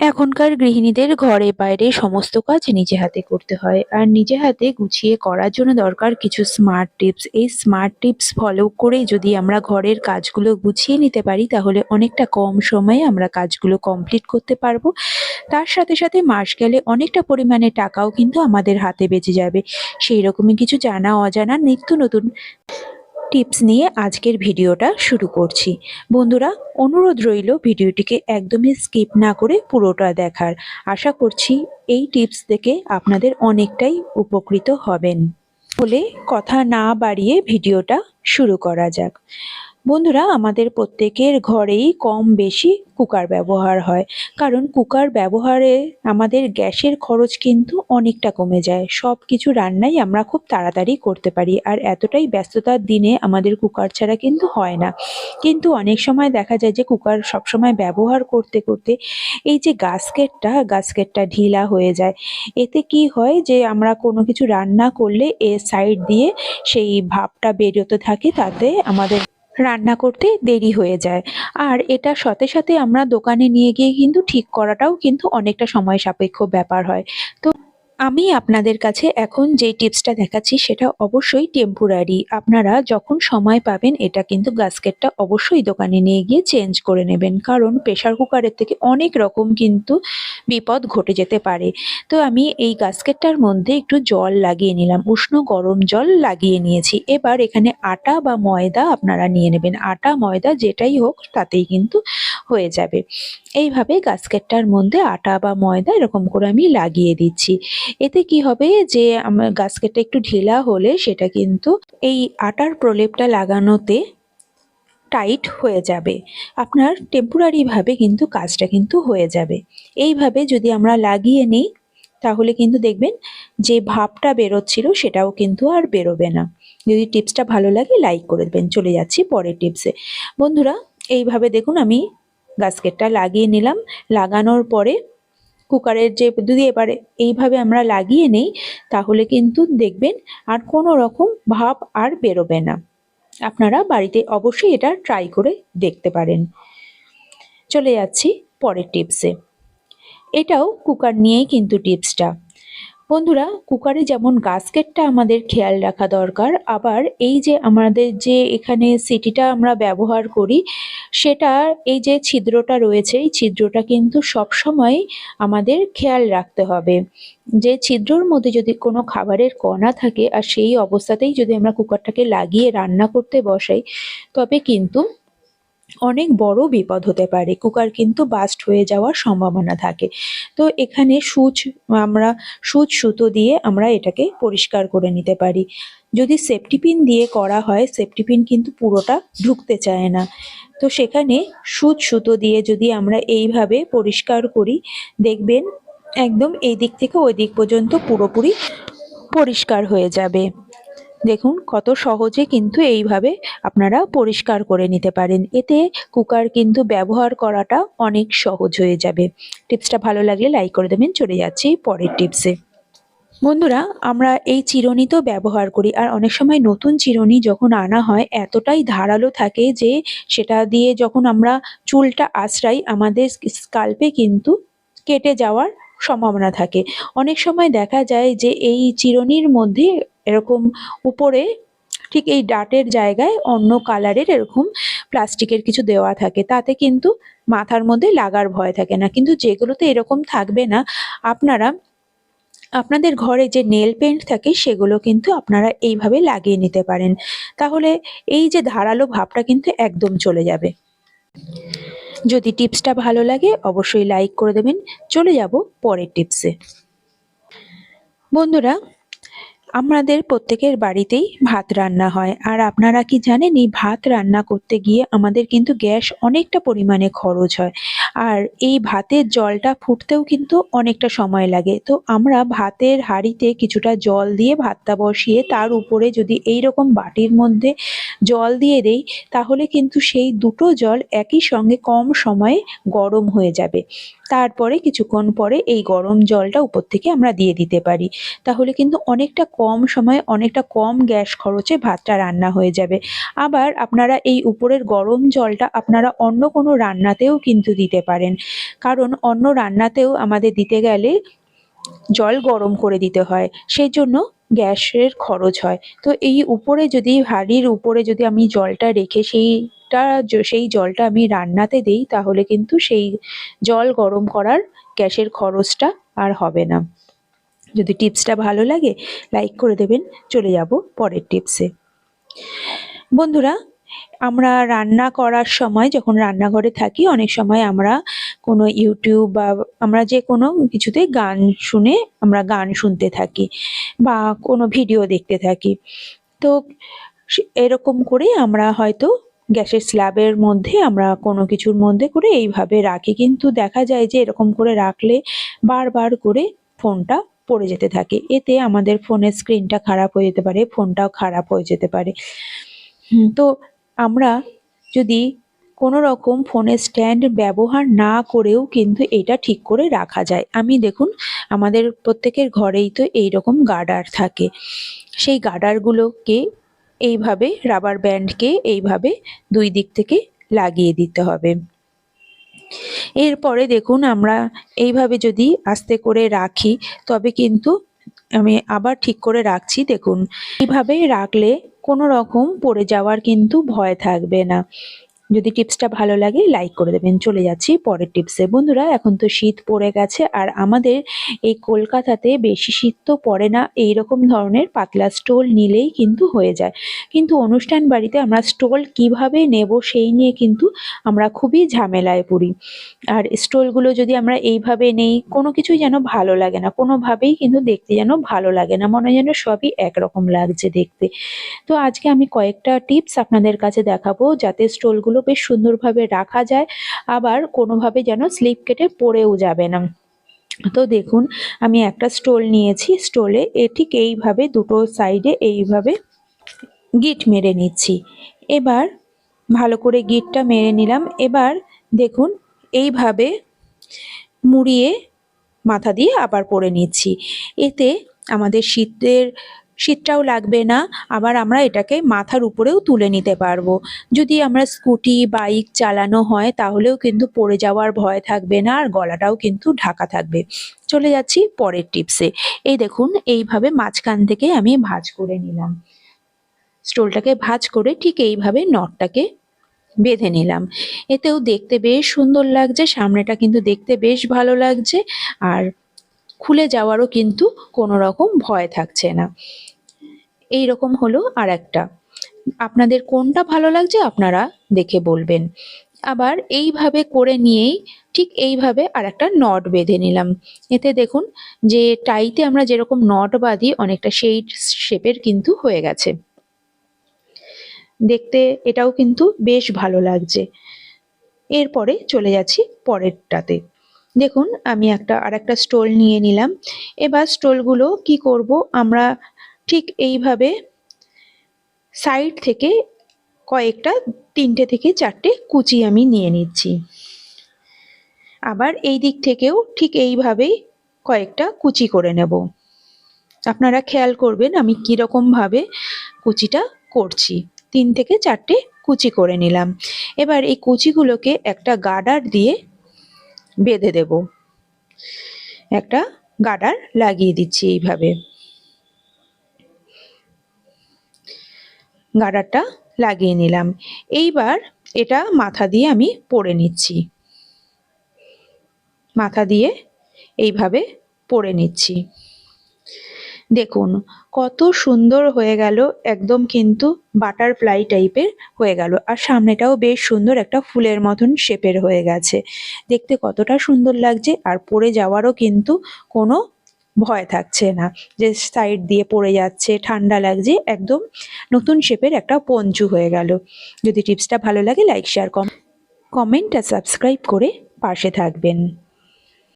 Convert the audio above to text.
এখনকার গৃহিণীদের ঘরে বাইরে সমস্ত কাজ নিজে হাতে করতে হয়। আর নিজে হাতে গুছিয়ে করার জন্য দরকার কিছু স্মার্ট টিপস এই স্মার্ট টিপস ফলো করে যদি আমরা ঘরের কাজগুলো গুছিয়ে নিতে পারি, তাহলে অনেকটা কম সময়ে আমরা কাজগুলো কমপ্লিট করতে পারব। তার সাথে সাথে মাস গেলে অনেকটা পরিমাণে টাকাও কিন্তু আমাদের হাতে বেঁচে যাবে। সেই রকমই কিছু জানা অজানা নিত্য নতুন টিপস নিয়ে আজকের ভিডিওটা শুরু করছি। বন্ধুরা, অনুরোধ রইল ভিডিওটিকে একদমই স্কিপ না করে পুরোটা দেখার। আশা করছি এই টিপস থেকে আপনাদের অনেকটাই উপকৃত হবেন। বলে কথা না বাড়িয়ে ভিডিওটা শুরু করা যাক। বন্ধুরা, আমাদের প্রত্যেকের ঘরেই কম বেশি কুকার ব্যবহার হয়। কারণ কুকার ব্যবহারে আমাদের গ্যাসের খরচ কিন্তু অনেকটা কমে যায়। সব কিছু রান্নাই আমরা খুব তাড়াতাড়ি করতে পারি আর এতটাই ব্যস্ততার দিনে আমাদের কুকার ছাড়া কিন্তু হয় না। কিন্তু অনেক সময় দেখা যায় যে কুকার সবসময় ব্যবহার করতে করতে এই যে গাস্কেটটা গাস্কেটটা ঢিলা হয়ে যায়। এতে কি হয় যে আমরা কোনো কিছু রান্না করলে এ সাইড দিয়ে সেই ভাপটা বেরোতে থাকে, তাতে আমাদের রান্না করতে দেরি হয়ে যায়। আর এটা সাথে সাথে আমরা দোকানে নিয়ে গিয়ে কিন্তু ঠিক করাটাও কিন্তু অনেকটা সময় সাপেক্ষ ব্যাপার হয়। তো আমি আপনাদের কাছে এখন যে টিপসটা দেখাচ্ছি সেটা অবশ্যই টেম্পোরারি আপনারা যখন সময় পাবেন, এটা কিন্তু গাসকেটটা অবশ্যই দোকানে নিয়ে গিয়ে চেঞ্জ করে নেবেন। কারণ প্রেশার কুকারের থেকে অনেক রকম কিন্তু বিপদ ঘটে যেতে পারে। তো আমি এই গাসকেটটার মধ্যে একটু জল লাগিয়ে নিলাম, উষ্ণ গরম জল লাগিয়ে নিয়েছি। এবার এখানে আটা বা ময়দা আপনারা নিয়ে নেবেন। আটা, ময়দা যেটাই হোক, তাতেই কিন্তু হয়ে যাবে। এইভাবে গাসকেটটার মধ্যে আটা বা ময়দা এরকম করে আমি লাগিয়ে দিচ্ছি। এতে কি হবে যে আমার গাস্কেটটা একটু ঢিলা হলে সেটা কিন্তু এই আটার প্রলেপটা লাগানোতে টাইট হয়ে যাবে। আপনার টেম্পোরারিভাবে কিন্তু কাজটা কিন্তু হয়ে যাবে। এইভাবে যদি আমরা লাগিয়ে নিই, তাহলে কিন্তু দেখবেন যে ভাবটা বেরোচ্ছিল সেটাও কিন্তু আর বেরোবে না। যদি টিপসটা ভালো লাগে, লাইক করে দেবেন। চলে যাচ্ছি পরের টিপসে। বন্ধুরা, এইভাবে দেখুন আমি গাছকেটটা লাগিয়ে নিলাম। লাগানোর পরে কুকারের যে যদি এবারে এইভাবে আমরা লাগিয়ে নেই, তাহলে কিন্তু দেখবেন আর কোনো রকম ভাব আর বেরোবে না। আপনারা বাড়িতে অবশ্যই এটা ট্রাই করে দেখতে পারেন। চলে যাচ্ছি পরের টিপসে এটাও কুকার নিয়েই কিন্তু টিপসটা বন্ধুরা, কুকারে যেমন গাস্কেটটা আমাদের খেয়াল রাখা দরকার, আবার এই যে আমাদের যে এখানে সিটিটা আমরা ব্যবহার করি, সেটা এই যে ছিদ্রটা রয়েছে, এই ছিদ্রটা কিন্তু সবসময় আমাদের খেয়াল রাখতে হবে। যে ছিদ্রর মধ্যে যদি কোনো খাবারের কণা থাকে, আর সেই অবস্থাতেই যদি আমরা কুকারটাকে লাগিয়ে রান্না করতে বসাই, তবে কিন্তু অনেক বড় বিপদ হতে পারে। কুকার কিন্তু বাস্ট হয়ে যাওয়ার সম্ভাবনা থাকে। তো এখানে সুচ, আমরা সুচ সুতো দিয়ে আমরা এটাকে পরিষ্কার করে নিতে পারি। যদি সেফটি পিন দিয়ে করা হয় সেফটি পিন কিন্তু পুরোটা ঢুকতে চায় না। তো সেখানে সুচ সুতো দিয়ে যদি আমরা এইভাবে পরিষ্কার করি, দেখবেন একদম এই দিক থেকে ওই দিক পর্যন্ত পুরোপুরি পরিষ্কার হয়ে যাবে। দেখুন, কত সহজে কিন্তু এইভাবে আপনারা পরিষ্কার করে নিতে পারেন। এতে কুকার কিন্তু ব্যবহার করাটা অনেক সহজ হয়ে যাবে। টিপসটা ভালো লাগলে লাইক করে দেবেন। চলে যাচ্ছি পরের টিপসে। বন্ধুরা, আমরা এই চিরুনি তো ব্যবহার করি, আর অনেক সময় নতুন চিরুনি যখন আনা হয়, এতটাই ধারালো থাকে যে সেটা দিয়ে যখন আমরা চুলটা আশ্রাই আমাদের স্কাল্পে কিন্তু কেটে যাওয়ার সম্ভাবনা থাকে। অনেক সময় দেখা যায় যে এই চিরুনির মধ্যে এরকম উপরে ঠিক এই ডাটের জায়গায় অন্য কালারের এরকম প্লাস্টিকের কিছু দেওয়া থাকে। তাতে কিন্তু মাথার মধ্যে লাগার ভয় থাকে না। কিন্তু যেগুলোতে এরকম থাকবে না, আপনারা, আপনাদের ঘরে যে নেল পেন্ট থাকে সেগুলো কিন্তু আপনারা এইভাবে লাগিয়ে নিতে পারেন। তাহলে এই যে ধারালো ভাবটা কিন্তু একদম চলে যাবে। যদি টিপসটা ভালো লাগে, অবশ্যই লাইক করে দেবেন। চলে যাব পরের টিপসে। বন্ধুরা আমাদের প্রত্যেকের বাড়িতেই ভাত রান্না হয়। আর আপনারা কি জানেন, এই ভাত রান্না করতে গিয়ে আমাদের কিন্তু গ্যাস অনেকটা পরিমাণে খরচ হয়। আর এই ভাতের জলটা ফুটতেও কিন্তু অনেকটা সময় লাগে। তো আমরা ভাতের হাঁড়িতে কিছুটা জল দিয়ে ভাতটা বসিয়ে তার উপরে যদি এই রকম বাটির মধ্যে জল দিয়ে দেই, তাহলে কিন্তু সেই দুটো জল একই সঙ্গে কম সময়ে গরম হয়ে যাবে। তারপরে কিছুক্ষণ পরে এই গরম জলটা উপর থেকে আমরা দিয়ে দিতে পারি। তাহলে কিন্তু অনেকটা কম সময়ে অনেকটা কম গ্যাস খরচে ভাতটা রান্না হয়ে যাবে। আবার আপনারা এই উপরের গরম জলটা আপনারা অন্য কোনো রান্নাতেও কিন্তু দিতে পারেন। কারণ অন্য রান্নাতেও আমাদের দিতে গেলে জল গরম করে দিতে হয় সেই জন্য গ্যাসের খরচ হয়। তো এই উপরে যদি হাড়ির উপরে যদি আমি জলটা রেখে সেইটা জ- সেই জলটা আমি রান্নাতে দিই, তাহলে কিন্তু সেই জল গরম করার গ্যাসের খরচটা আর হবে না। যদি টিপসটা ভালো লাগে, লাইক করে দেবেন। চলে যাব পরের টিপসে। বন্ধুরা, আমরা রান্না করার সময় যখন রান্নাঘরে থাকি, অনেক সময় আমরা কোনো ইউটিউব বা আমরা যে কোনো কিছুতে গান শুনে আমরা গান শুনতে থাকি বা কোনো ভিডিও দেখতে থাকি। তো এরকম করে আমরা হয়তো গ্যাসের স্ল্যাবের মধ্যে আমরা কোনো কিছুর মধ্যে করে এইভাবে রাখি। কিন্তু দেখা যায় যে এরকম করে রাখলে বারবার করে ফোনটা পড়ে যেতে থাকে। এতে আমাদের ফোনের স্ক্রিনটা খারাপ হয়ে যেতে পারে, ফোনটাও খারাপ হয়ে যেতে পারে। তো আমরা যদি কোনো রকম ফোনের স্ট্যান্ড ব্যবহার না করেও কিন্তু এটা ঠিক করে রাখা যায়। আমি দেখুন, আমাদের প্রত্যেকের ঘরেই তো এই রকম গার্ডার থাকে। সেই গার্ডারগুলোকে এইভাবে রাবার ব্যান্ডকে এইভাবে দুই দিক থেকে লাগিয়ে দিতে হবে। এরপরে দেখুন আমরা এইভাবে যদি আস্তে করে রাখি, তবে কিন্তু আমি আবার ঠিক করে রাখছি। দেখুন, এইভাবে রাখলে কোনো রকম পড়ে যাওয়ার কিন্তু ভয় থাকবে না। যদি টিপসটা ভালো লাগে লাইক করে দেবেন। চলে যাচ্ছি পরের টিপসে। বন্ধুরা, এখন তো শীত পড়ে গেছে আর আমাদের এই কলকাতাতে বেশি শীত তো পড়ে না এই রকম ধরনের পাতলা স্টোল নিলেই কিন্তু হয়ে যায়। কিন্তু অনুষ্ঠান বাড়িতে আমরা স্টোল কীভাবে নেব সেই নিয়ে কিন্তু আমরা খুবই ঝামেলায় পড়ি। আর স্টোলগুলো যদি আমরা এইভাবে নেই, কোনো কিছুই যেন ভালো লাগে না, কোনোভাবেই কিন্তু দেখতে যেন ভালো লাগে না, মনে যেন সবই একরকম লাগছে দেখতে। তো আজকে আমি কয়েকটা টিপস আপনাদের কাছে দেখাবো, যাতে স্টোলগুলো বেশ সুন্দরভাবে রাখা যায়, আবার কোনোভাবে যেন স্লিপ কেটে পড়েও যাবে না। তো দেখুন, আমি একটা স্টোল নিয়েছি। স্টোলে এ ঠিক এইভাবে দুটো সাইডে এইভাবে গিট মেরে নিচ্ছি। এবার ভালো করে গিটটা মেরে নিলাম। এবার দেখুন, এইভাবে মুড়িয়ে মাথা দিয়ে আবার পরে নিচ্ছি। এতে আমাদের শীতের শীতটাও লাগবে না, আবার আমরা এটাকে মাথার উপরেও তুলে নিতে পারব। যদি আমরা স্কুটি, বাইক চালানো হয়, তাহলেও কিন্তু পড়ে যাওয়ার ভয় থাকবে না, আর গলাটাও কিন্তু ঢাকা থাকবে। চলে যাচ্ছি পরের টিপসে এই দেখুন, এইভাবে মাঝখান থেকে আমি ভাঁজ করে নিলাম। স্টোলটাকে ভাঁজ করে ঠিক এইভাবে নটটাকে বেঁধে নিলাম। এতেও দেখতে বেশ সুন্দর লাগছে, সামনেটা কিন্তু দেখতে বেশ ভালো লাগছে, আর খুলে যাওয়ারও কিন্তু কোনো রকম ভয় থাকছে না। এই রকম হলো আর একটা আপনাদের কোনটা ভালো লাগছে আপনারা দেখে বলবেন। আবার এইভাবে করে নিয়েই ঠিক এইভাবে আর একটা নট বেঁধে নিলাম। এতে দেখুন যে টাইতে আমরা যেরকম নট বাঁধি অনেকটা সেই শেপের কিন্তু হয়ে গেছে। দেখতে এটাও কিন্তু বেশ ভালো লাগছে। এরপরে চলে যাচ্ছি পরেরটাতে। দেখুন আমি একটা আর একটা স্টোল নিয়ে নিলাম। এবার স্টোলগুলো কি করব আমরা ঠিক এইভাবে সাইড থেকে কয়েকটা, তিনটে থেকে চারটে কুচি আমি নিয়ে নিচ্ছি। আবার এই দিক থেকেও ঠিক এইভাবেই কয়েকটা কুচি করে নেব। আপনারা খেয়াল করবেন আমি কীরকমভাবে কুচিটা করছি। তিন থেকে চারটে কুচি করে নিলাম। এবার এই কুচিগুলোকে একটা গার্ডার দিয়ে বেঁধে দেব। একটা গার্ডার লাগিয়ে দিচ্ছি এইভাবে। গার্ডারটা লাগিয়ে নিলাম। এইবার এটা মাথা দিয়ে আমি পরে নিচ্ছি। মাথা দিয়ে এইভাবে পরে নিচ্ছি। দেখুন, কত সুন্দর হয়ে গেল, একদম কিন্তু বাটারফ্লাই টাইপের হয়ে গেল। আর সামনেটাও বেশ সুন্দর একটা ফুলের মতন শেপের হয়ে গেছে। দেখতে কতটা সুন্দর লাগছে, আর পড়ে যাওয়ারও কিন্তু কোনো ভয় থাকছে না। যে সাইড দিয়ে পড়ে যাচ্ছে, ঠান্ডা লাগছে, একদম নতুন শেপের একটা পঞ্চু হয়ে গেল। যদি টিপসটা ভালো লাগে লাইক শেয়ার কম কমেন্ট আর সাবস্ক্রাইব করে পাশে থাকবেন।